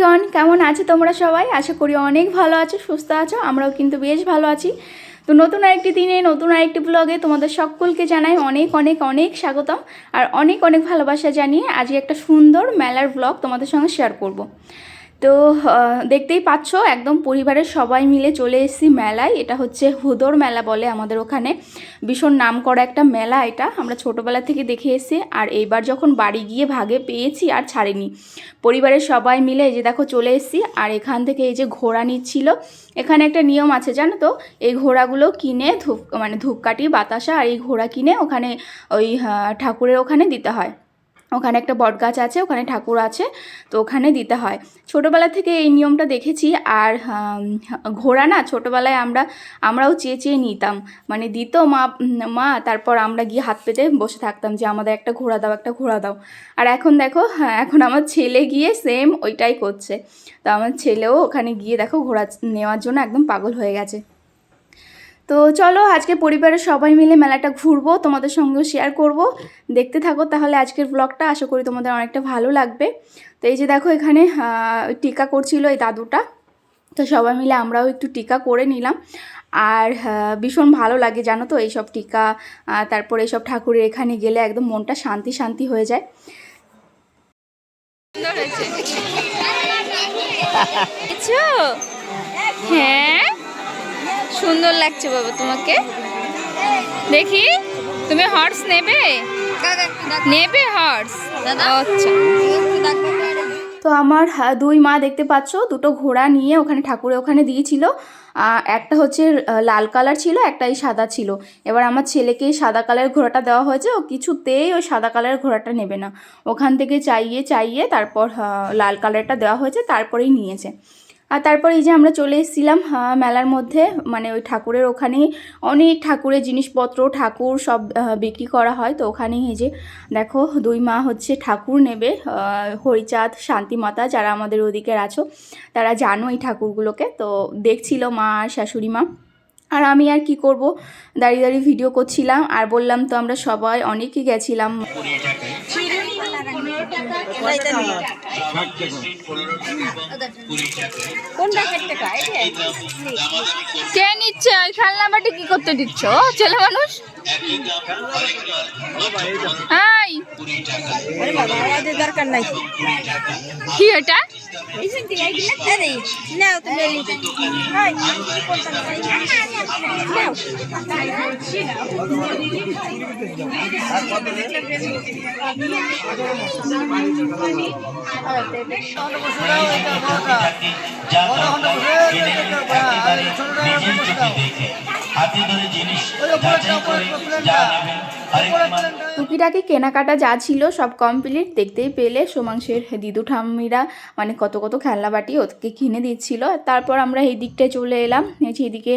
Everyone, কেমন আছে তোমরা সবাই? আশা করি অনেক ভালো আছো, সুস্থ আছো, আমরাও কিন্তু বেশ ভালো আছি। তো নতুন আরেকটি দিনে, নতুন আরেকটি ব্লগে তোমাদের সকলকে জানাই অনেক অনেক অনেক স্বাগতম আর অনেক অনেক ভালোবাসা জানিয়ে আজকে একটা সুন্দর মেলার ব্লগ তোমাদের সঙ্গে শেয়ার করব। তো দেখতেই পাচ্ছ, একদম পরিবারের সবাই মিলে চলে এসেছি মেলায়। এটা হচ্ছে হুদোর মেলা বলে আমাদের ওখানে। ভীষণ নাম করা একটা মেলা এটা। আমরা ছোটোবেলা থেকে দেখে এসেছি আর এইবার যখন বাড়ি গিয়ে ভাগে পেয়েছি আর ছাড়িনি। পরিবারের সবাই মিলে এই যে দেখো চলে এসেছি আর এখান থেকে এই যে ঘোড়া নিচ্ছিল। এখানে একটা নিয়ম আছে, জানো তো? এই ঘোড়াগুলো কিনে ধূপ মানে ধূপকাঠি, বাতাসা আর এই ঘোড়া কিনে ওখানে ওই ঠাকুরের ওখানে দিতে হয়। ওখানে একটা বটগাছ আছে ওখানে ঠাকুর আছে তো ওখানে দিতে হয়। ছোটোবেলা থেকে এই নিয়মটা দেখেছি আর ঘোড়া না ছোটোবেলায় আমরা আমরাও চেয়ে চেয়ে নিতাম। মানে দিত মা মা তারপর আমরা গিয়ে হাত পেতে বসে থাকতাম যে আমাদের একটা ঘোড়া দাও একটা ঘোড়া দাও। আর এখন দেখো হ্যাঁ, এখন আমার ছেলে গিয়ে সেম ওইটাই করছে। তো আমার ছেলেও ওখানে গিয়ে দেখো ঘোড়া নেওয়ার জন্য একদম পাগল হয়ে গেছে। তো চলো আজকে পরিবারের সবাই মিলে মেলাটা ঘুরবো, তোমাদের সঙ্গেও শেয়ার করব। দেখতে থাকো তাহলে আজকের ব্লগটা আশা করি তোমাদের অনেকটা ভালো লাগবে। তো এই যে দেখো এখানে টিকা করছিল এই দাদুটা। তো সবাই মিলে আমরাও একটু টিকা করে নিলাম। আর ভীষণ ভালো লাগে, জানো তো এইসব টিকা তারপর এইসব ঠাকুরের এখানে গেলে একদম মনটা শান্তি শান্তি হয়ে যায়। হ্যাঁ? সুন্দর লাগছে বাবা তোমাকে। দেখি তুমি হর্স নেবে? নেবে হর্স আচ্ছা। তো আমার দুই মা দেখতে পাচ্ছ দুটো ঘোড়া নিয়ে ওখানে ঠাকুরের ওখানে দিয়েছিল। একটা হচ্ছে লাল কালার ছিল একটাই সাদা ছিল। এবার আমার ছেলেকে সাদা কালারের ঘোড়াটা দেওয়া হয়েছে ও কিছুতেই ওই সাদা কালারের ঘোড়াটা নেবে না। ওখান থেকে চাইয়ে চাইয়ে তারপর লাল কালারটা দেওয়া হয়েছে তারপরেই নিয়েছে। আর তারপর এই যে আমরা চলে এসেছিলাম মেলার মধ্যে মানে ওই ঠাকুরের ওখানে অনেক ঠাকুরের জিনিসপত্র, ঠাকুর সব বিক্রি করা হয়। তো ওখানে এই যে দেখো দুই মা হচ্ছে ঠাকুর নেবে হরিচাঁদ, শান্তিমাতা যারা আমাদের ওদিকের আছো, তারা জানো এই ঠাকুরগুলোকে। তো দেখছিল মা আর শাশুড়ি মা। আর আমি আর কি করব? দাঁড়িয়ে দাঁড়িয়ে ভিডিও করছিলাম, আর বললাম তো আমরা সবাই অনেকেই গেছিলাম। কে নিচ্ছে? ওই খেলনা বাটি কি করতে দিচ্ছ? ছেলে মানুষ? এই দরকার নাই। কি এটা? নাও তুমি হাতে ধরে জিনিস যাচাই করে যা নেবেন টুকিটাকি কেনাকাটা যা ছিল সব কমপ্লিট দেখতেই পেলে সোমাংশের দিদু ঠাম্মিরা মানে কত কত খেলনা বাটি ওদেরকে কিনে দিচ্ছিল। তারপর আমরা এই দিকটায় চলে এলাম। এদিকে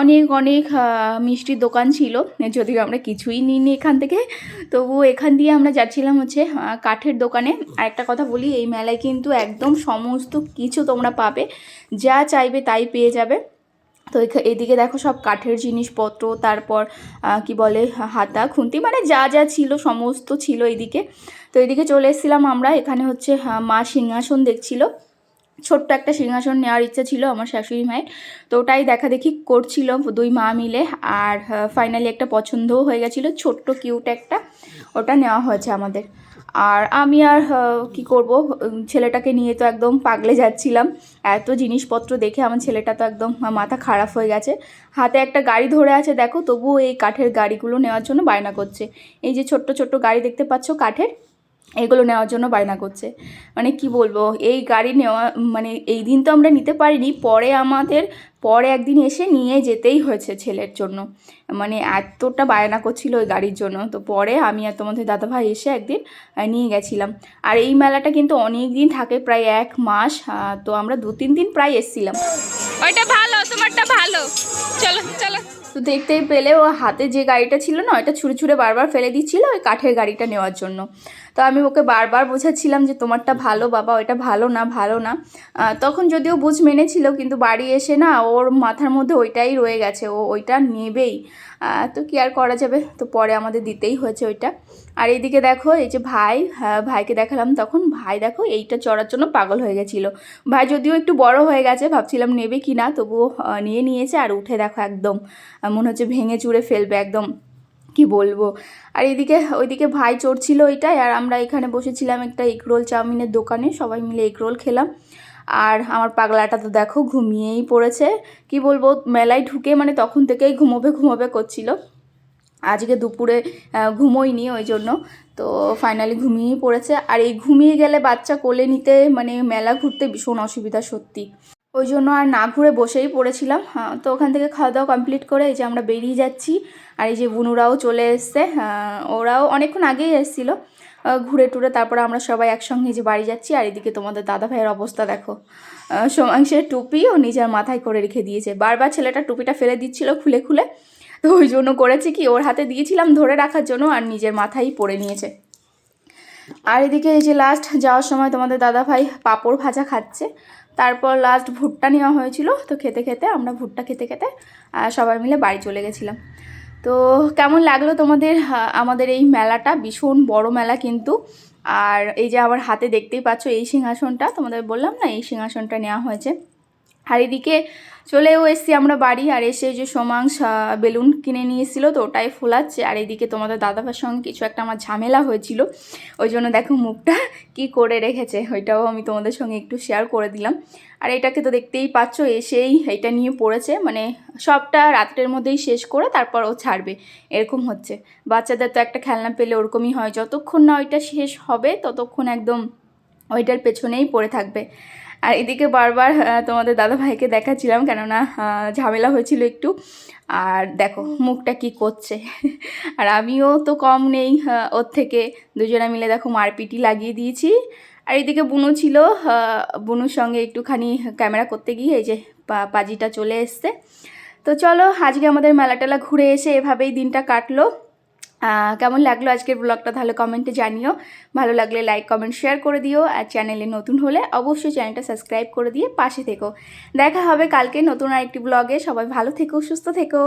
অনেক অনেক মিষ্টির দোকান ছিল। যদিও আমরা কিছুই নিইনি এখান থেকে তবু এখান দিয়ে আমরা যাচ্ছিলাম হচ্ছে কাঠের দোকানে। আর একটা কথা বলি, এই মেলায় কিন্তু একদম সমস্ত কিছু তোমরা পাবে। যা চাইবে তাই পেয়ে যাবে। তো এদিকে দেখো সব কাঠের জিনিসপত্র, তারপর কি বলে হাতা, খুন্তি মানে যা যা ছিল, সমস্ত ছিল এদিকে। তো এদিকে চলে এসেছিলাম আমরা, এখানে হচ্ছে মা সিংহাসন দেখছিল। ছোট্ট একটা সিংহাসন নেওয়ার ইচ্ছা ছিল আমার শাশুড়ি মায়ের। তো ওটাই দেখা দেখি করছিল দুই মা মিলে। আর ফাইনালি একটা পছন্দও হয়ে গেছিল, ছোট্ট কিউট একটা। ওটা নেওয়া হয়েছে আমাদের। আর আমি আর কি করব? ছেলেটাকে নিয়ে তো একদম পাগলে যাচ্ছিলাম। এত জিনিসপত্র দেখে আমার ছেলেটা তো একদম মাথা খারাপ হয়ে গেছে। হাতে একটা গাড়ি ধরে আছে, দেখো, তবুও এই কাঠের গাড়িগুলো নেওয়ার জন্য বায়না করছে। এই যে ছোট্ট ছোট্ট গাড়ি দেখতে পাচ্ছ কাঠের? এগুলো নেওয়ার জন্য বায়না করছে। মানে কি বলব, এই গাড়ি নেওয়া মানে এই দিন তো আমরা নিতে পারিনি, পরে আমাদের, পরে একদিন এসে নিয়ে যেতেই হয়েছে ছেলের জন্য। মানে এতটা বায়না করছিল ওই গাড়ির জন্য, তো পরে আমি আর তোমাদের দাদাভাই এসে একদিন নিয়ে গেছিলাম। আর এই মেলাটা কিন্তু অনেক দিন থাকে, প্রায় এক মাস তো আমরা দু তিন দিন প্রায় এসছিলাম। ওইটা ভালো, তোমারটা ভালো। চলো চলো। তো দেখতেই পেলে ও হাতে যে গাড়িটা ছিল না ওটা ছুঁড়ে ছুঁড়ে বারবার ফেলে দিচ্ছিল ওই কাঠের গাড়িটা নেওয়ার জন্য। তো আমি ওকে বারবার বোঝাচ্ছিলাম যে তোমারটা ভালো বাবা, ওইটা ভালো না ভালো না। তখন যদিও বুঝ মেনেছিল, কিন্তু বাড়ি এসে না ওর মাথার মধ্যে ওইটাই রয়ে গেছে, ও ওইটা নেবেই। তো কি আর করা যাবে? তো পরে আমাদের দিতেই হয়েছে ওইটা। আর এইদিকে দেখো এই যে ভাই হ্যাঁ, ভাইকে দেখালাম তখন। ভাই দেখো এইটা চড়ার জন্য পাগল হয়ে গেছিল। ভাই যদিও একটু বড় হয়ে গেছে ভাবছিলাম নেবে কি না তবুও নিয়ে নিয়েছে আর উঠে দেখো একদম মনে হচ্ছে ভেঙে চুরে ফেলবে একদম কি বলব। আর এদিকে ওইদিকে ভাই চড়ছিল ওইটাই আর আমরা এখানে বসেছিলাম একটা এগরোল চাউমিনের দোকানে সবাই মিলে এগরোল খেলাম। আর আমার পাগলাটা তো দেখো ঘুমিয়েই পড়েছে। কি বলব মেলায় ঢুকে মানে তখন থেকেই ঘুমোবে ঘুমোবে করছিল। আজকে দুপুরে ঘুমোইনি ওই জন্য। তো ফাইনালি ঘুমিয়েই পড়েছে। আর এই ঘুমিয়ে গেলে বাচ্চা কোলে নিতে মানে মেলা ঘুরতে ভীষণ অসুবিধা সত্যি। ওই জন্য আর না ঘুরে বসেই পড়েছিলাম। হ্যাঁ, তো ওখান থেকে খাওয়া দাওয়া কমপ্লিট করে এই যে আমরা বেরিয়ে যাচ্ছি। আর এই যে বুনুরাও চলে এসছে। হ্যাঁ, ওরাও অনেকক্ষণ আগেই এসেছিল। ঘুরে টুরে তারপরে আমরা সবাই একসঙ্গে যে বাড়ি যাচ্ছি, আর এদিকে তোমাদের দাদা ভাইয়ের অবস্থা দেখো। সোমাংশের টুপি ও নিজের মাথায় করে রেখে দিয়েছে। বারবার ছেলেটা টুপিটা ফেলে দিচ্ছিল খুলে খুলে, তো ওই জন্য করেছে কি, ওর হাতে দিয়েছিলাম ধরে রাখার জন্য আর নিজের মাথায় পরে নিয়েছে। আর এদিকে এই যে লাস্ট যাওয়ার সময় তোমাদের দাদা ভাই পাঁপড় ভাজা খাচ্ছে, তারপর লাস্ট ভুট্টা নেওয়া হয়েছিল, তো খেতে খেতে আমরা ভুট্টা খেতে খেতে সবাই মিলে বাড়ি চলে গেছিলাম। তো কেমন লাগল তোমাদের? আমাদের এই মেলাটা, ভীষণ বড় মেলা কিন্তু। আর এই যে আমার হাতে দেখতেই পাচ্ছ এই সিংহাসনটা, তোমাদের বললাম না এই সিংহাসনটা নেওয়া হয়েছে। আর এদিকে চলেও এসছি আমরা বাড়ি, আর এসে যে সোমাংস বেলুন কিনে নিয়ে এসেছিল তো ওটাই ফোলাচ্ছে। আর এদিকে তোমাদের দাদাভাইয়ের সঙ্গে কিছু একটা আমার ঝামেলা হয়েছিল, ওই জন্য দেখো মুখটা কি করে রেখেছে, ওইটাও আমি তোমাদের সঙ্গে একটু শেয়ার করে দিলাম। আর এটাকে তো দেখতেই পাচ্ছ, এসেই এটা নিয়ে পড়েছে মানে সবটা রাত্রের মধ্যেই শেষ করে তারপর ও ছাড়বে, এরকম হচ্ছে। বাচ্চাদের তো একটা খেলনা পেলে ওরকমই হয়, যতক্ষণ না ওইটা শেষ হবে, ততক্ষণ একদম ওইটার পেছনেই পড়ে থাকবে। আর এদিকে বারবার তোমাদের দাদা ভাইকে দেখাচ্ছিলাম কেননা ঝামেলা হয়েছিল একটু। আর দেখো মুখটা কি করছে। আর আমিও তো কম নেই ওর থেকে। দুজনে মিলে দেখো মারপিটি লাগিয়ে দিয়েছি। আর এদিকে বুনু ছিল বুনুর সঙ্গে একটুখানি ক্যামেরা করতে গিয়ে এই যে পাজিটা চলে এসছে। তো চলো, আজকে আমাদের মেলা টেলা ঘুরে এসে এভাবেই দিনটা কাটলো। কেমন লাগল আজকের ব্লগটা তাহলে কমেন্টে জানিও। ভালো লাগলে লাইক কমেন্ট শেয়ার করে দিও। আর চ্যানেলে নতুন হলে অবশ্যই চ্যানেলটা সাবস্ক্রাইব করে দিয়ে পাশে থেকো। দেখা হবে কালকে নতুন আরেকটি ব্লগে সবাই ভালো থেকো, সুস্থ থেকো।